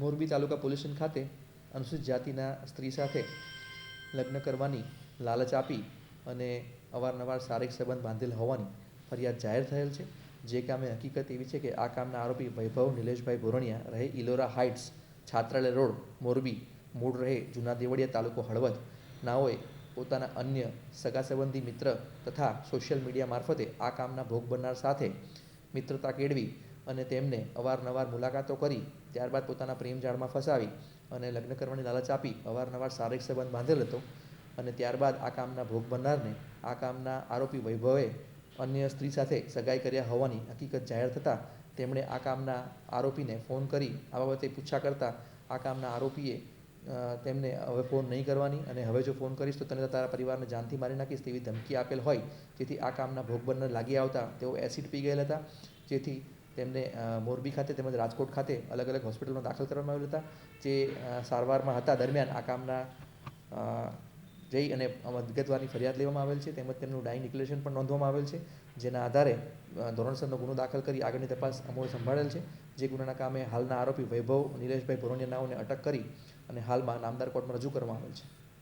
મોરબી તાલુકા police ખાતે અનુસૂચિત જાતિના સ્ત્રી સાથે લગ્ન કરવાની લાલચ આપી અને અવારનવાર શારીરિક સંબંધ બાંધેલ હોવાની ફરિયાદ જાહેર થયેલ છે. જે કામે હકીકત એવી છે કે આ કામના આરોપી વૈભવ નિલેશભાઈ બોરણિયા રહે ઇલોરા હાઇટ્સ છાત્રાલય રોડ, મોરબી. મૂળ રહે જૂના દેવળિયા તાલુકો હળવદ. નાઓએ પોતાના અન્ય સગા સંબંધી મિત્ર તથા સોશિયલ મીડિયા મારફતે આ કામના ભોગ બનનાર સાથે મિત્રતા કેળવી અને તેમને અવારનવાર મુલાકાતો કરી, ત્યારબાદ પોતાના પ્રેમ જાળમાં ફસાવી અને લગ્ન કરવાની લાલચ આપી, અવારનવાર શારીરિક સંબંધ બાંધેલ હતો. અને ત્યારબાદ આ કામના ભોગ બનનારને આ કામના આરોપી વૈભવે અન્ય સ્ત્રી સાથે સગાઈ કર્યા હોવાની હકીકત જાહેર થતાં તેમણે આ કામના આરોપીને ફોન કરી, આ બાબતે પૂછા કરતાં આ કામના આરોપીએ તેમને હવે ફોન નહીં કરવાની અને હવે જો ફોન કરીશ તો તને તારા પરિવારને જાનથી મારી નાખીશ તેવી ધમકી આપેલ હોય. જેથી આ કામના ભોગ બનનાર લાગી આવતા તેઓ એસિડ પી ગયેલા હતા. જેથી તેમને મોરબી ખાતે તેમજ રાજકોટ ખાતે અલગ અલગ હોસ્પિટલમાં દાખલ કરવામાં આવેલ હતા, જે સારવારમાં હતા. દરમિયાન આ કામના જઈ અને વિગતવારની ફરિયાદ લેવામાં આવેલ છે. તેમજ તેમનું ડાઈ ડિક્લેરેશન પણ નોંધવામાં આવેલ છે, જેના આધારે ધોરણસરનો ગુનો દાખલ કરી આગળની તપાસ અમોએ સંભાળેલ છે. જે ગુનાના કામે હાલના આરોપી વૈભવ, નિલેશભાઈ ભોરણિયા નાઓને અટક કરી અને હાલમાં નામદાર કોર્ટમાં રજૂ કરવામાં આવેલ છે.